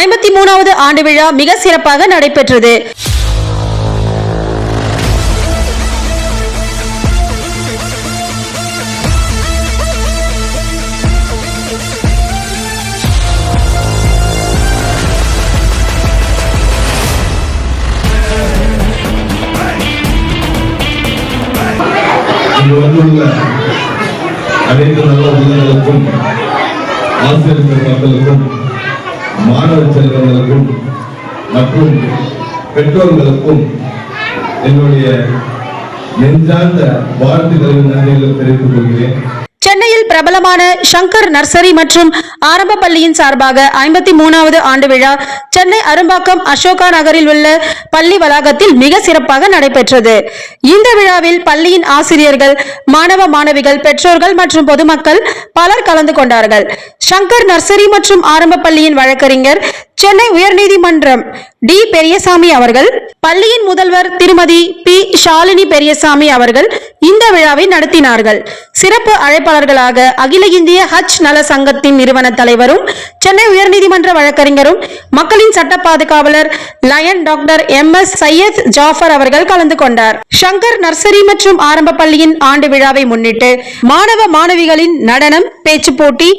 ஐம்பத்தி மூணாவது ஆண்டு விழா மிக சிறப்பாக நடைபெற்றது. இங்கு வந்துள்ள அனைத்து நல்ல உள்ளங்களுக்கும் ஆசிரியர்கள் மக்களுக்கும் மாணவ செல்வங்களுக்கும் மற்றும் பெற்றோர்களுக்கும் என்னுடைய நெஞ்சார்ந்த வாழ்த்துக்களையும் நன்றிகளை தெரிவித்துக் கொள்கிறேன். பிரபலமான சங்கர் நர்சரி மற்றும் ஆரம்ப பள்ளியின் சார்பாக ஐம்பத்தி மூணாவது ஆண்டு விழா சென்னை அரும்பாக்கம் அசோகா நகரில் உள்ள பள்ளி வளாகத்தில் மிக சிறப்பாக நடைபெற்றது. இந்த விழாவில் பள்ளியின் ஆசிரியர்கள் மாணவ மாணவிகள் பெற்றோர்கள் மற்றும் பொதுமக்கள் பலர் கலந்து கொண்டார்கள். சங்கர் நர்சரி மற்றும் ஆரம்ப பள்ளியின் வழக்கறிஞர் சென்னை உயர்நீதிமன்றம் டி பெரியசாமி அவர்கள் பள்ளியின் முதல்வர் திருமதி பி ஷாலினி பெரியசாமி அவர்கள் இந்த விழாவை நடத்தினார்கள். சிறப்பு அழைப்பாளர்களாக அகில இந்திய ஹஜ் நல சங்கத்தின் நிறுவன தலைவரும் சென்னை உயர்நீதிமன்ற வழக்கறிஞரும் மக்களின் சட்ட பாதுகாவலர் lion doctor M S Syed Jafar அவர்கள் கலந்து கொண்டார். ஷங்கர் நர்சரி மற்றும் ஆரம்ப பள்ளியின் ஆண்டு விழாவை முன்னிட்டு மாணவ மாணவிகளின் நடனம் பேச்சு போட்டி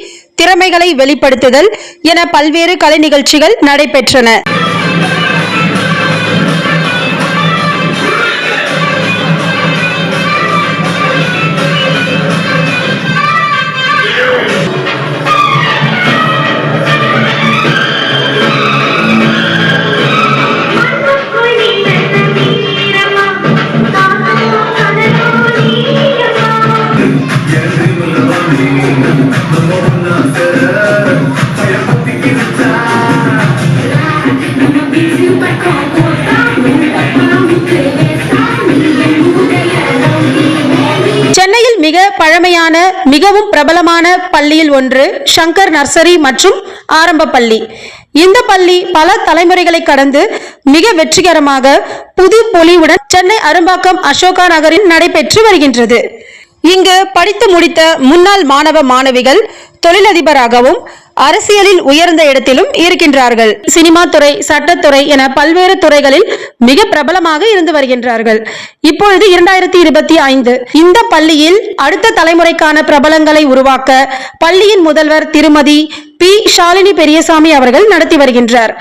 திறமைகளை வெளிப்படுத்துதல் என பல்வேறு கலை நிகழ்ச்சிகள் நடைபெற்றன. பழமையான மிகவும் பிரபலமான பள்ளியில் ஒன்று ஷங்கர் நர்சரி மற்றும் ஆரம்ப பள்ளி. இந்த பள்ளி பல தலைமுறைகளை கடந்து மிக வெற்றிகரமாக புது பொலிவுடன் சென்னை அரும்பாக்கம் அசோகா நகரில் நடைபெற்று வருகின்றது. இங்கு படித்து முடித்த முன்னாள் மாணவ மாணவிகள் தொழிலதிபராகவும் அரசியலில் உயர்ந்த இடத்திலும் இருக்கின்றார்கள். சினிமா துறை சட்டத்துறை என பல்வேறு துறைகளில் மிக பிரபலமாக இருந்து வருகின்றார்கள். இப்பொழுது இரண்டாயிரத்தி இருபத்தி ஐந்து இந்த பள்ளியில் அடுத்த தலைமுறைக்கான பிரபலங்களை உருவாக்க பள்ளியின் முதல்வர் திருமதி பி. ஷாலினி பெரியசாமி அவர்கள் நடத்தி வருகின்றார்.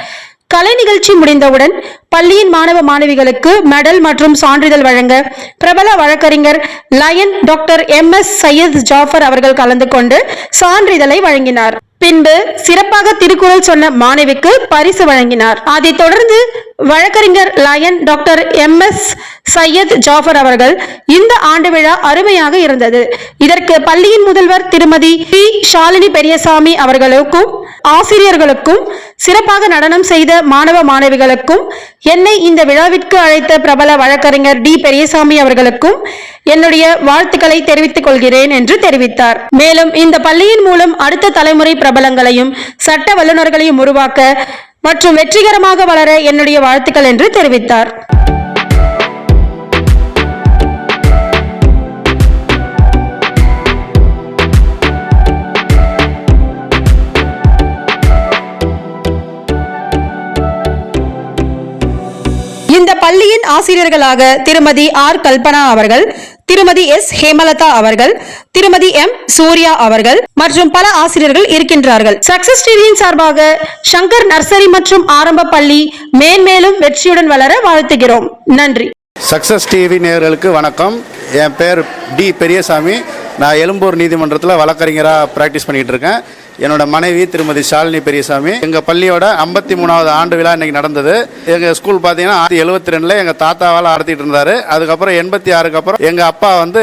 கலை நிகழ்ச்சி முடிந்தவுடன் பள்ளியின் மாணவ மாணவிகளுக்கு மெடல் மற்றும் சான்றிதழ் வழங்க பிரபல வழக்கறிஞர் lion doctor M S Syed Jafar அவர்கள் கலந்து கொண்டு சான்றிதழை வழங்கினார். பின்பு சிறப்பாக திருக்குறள் சொன்ன மாணவிக்கு பரிசு வழங்கினார். அதைத் தொடர்ந்து வழக்கறிஞர் lion doctor M S Syed Jafar அவர்கள் இந்த ஆண்டு விழா அருமையாக இருந்தது. இதற்கு பள்ளியின் முதல்வர் திருமதி பி. ஷாலினி பெரியசாமி அவர்களுக்கும் ஆசிரியர்களுக்கும் சிறப்பாக நடனம் செய்த மாணவ மாணவிகளுக்கும் என்னை இந்த விழாவிற்கு அழைத்த பிரபல வழக்கறிஞர் டி. பெரியசாமி அவர்களுக்கும் என்னுடைய வாழ்த்துக்களை தெரிவித்துக் கொள்கிறேன் என்று தெரிவித்தார். மேலும் இந்த பள்ளியின் மூலம் அடுத்த தலைமுறை பிரபலங்களையும் சட்ட வல்லுநர்களையும் உருவாக்க மற்றும் வெற்றிகரமாக வளர என்னுடைய வாழ்த்துக்கள் என்று தெரிவித்தார். இந்த பள்ளியின் ஆசிரியர்களாக திருமதி ஆர். கல்பனா அவர்கள் திருமதி எஸ். ஹேமலதா அவர்கள் திருமதி எம். சூர்யா அவர்கள் மற்றும் பல ஆசிரியர்கள் இருக்கின்றார்கள். சக்சஸ் டிவியின் சார்பாக சங்கர் நர்சரி மற்றும் ஆரம்ப பள்ளி மேன்மேலும் வெற்றியுடன் வளர வாழ்த்துகிறோம். நன்றி. சக்சஸ் டிவி நேர்களுக்கு வணக்கம். என் பேர் டி. பெரியசாமி. நான் எழும்பூர் நீதிமன்றத்தில் வழக்கறிஞராக ப்ராக்டிஸ் பண்ணிகிட்டு இருக்கேன். என்னோட மனைவி திருமதி ஷாலினி பெரியசாமி எங்கள் பள்ளியோட ஐம்பத்தி மூணாவது ஆண்டு விழா இன்னைக்கு நடந்தது. எங்கள் ஸ்கூல் பார்த்தீங்கன்னா ஆயிரத்தி எழுபத்தி ரெண்டில் எங்கள் தாத்தாவால் நடத்திட்டு இருந்தார். அதுக்கப்புறம் எண்பத்தி ஆறுக்கு அப்புறம் எங்கள் அப்பா வந்து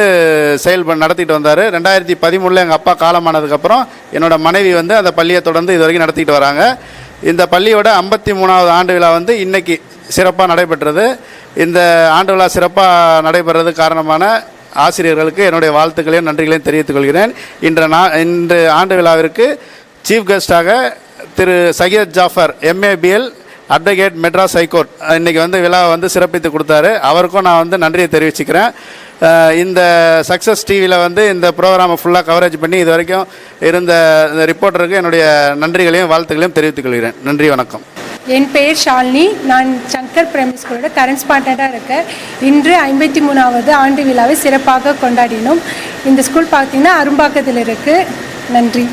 செயல் பண்ண- நடத்திட்டு வந்தார். ரெண்டாயிரத்தி பதிமூணில் எங்கள் அப்பா காலமானதுக்கப்புறம் என்னோட மனைவி வந்து அந்த பள்ளியை தொடர்ந்து இது வரைக்கும் நடத்திட்டு வராங்க. இந்த பள்ளியோட ஐம்பத்தி மூணாவது ஆண்டு விழா வந்து இன்றைக்கி சிறப்பாக நடைபெற்றது. இந்த ஆண்டு விழா சிறப்பாக நடைபெறது காரணமான ஆசிரியர்களுக்கு என்னுடைய வாழ்த்துக்களையும் நன்றிகளையும் தெரிவித்துக் கொள்கிறேன். இன்று நான் இன்று ஆண்டு விழாவிற்கு chief கெஸ்டாக Thiru Syed Jafar MA BL advocate Madras high court இன்றைக்கி வந்து விழாவை வந்து சிறப்பித்து கொடுத்தாரு. அவருக்கும் நான் வந்து நன்றியை தெரிவிச்சுக்கிறேன். இந்த சக்ஸஸ் டிவியில் வந்து இந்த ப்ரோக்ராமை ஃபுல்லாக கவரேஜ் பண்ணி இது வரைக்கும் இருந்த இந்த ரிப்போர்ட்டருக்கு என்னுடைய நன்றிகளையும் வாழ்த்துக்களையும் தெரிவித்துக் கொள்கிறேன். நன்றி வணக்கம். என் பெயர் ஷாலினி. நான் சங்கர் பிரைமரி ஸ்கூலோட கரண்ட்ஸ்பாண்டடாக இருக்க. இன்று ஐம்பத்தி மூணாவது ஆண்டு விழாவை சிறப்பாக கொண்டாடினோம். இந்த ஸ்கூல் பார்த்தீங்கன்னா அரும்பாக்கத்தில் இருக்குது நன்றி.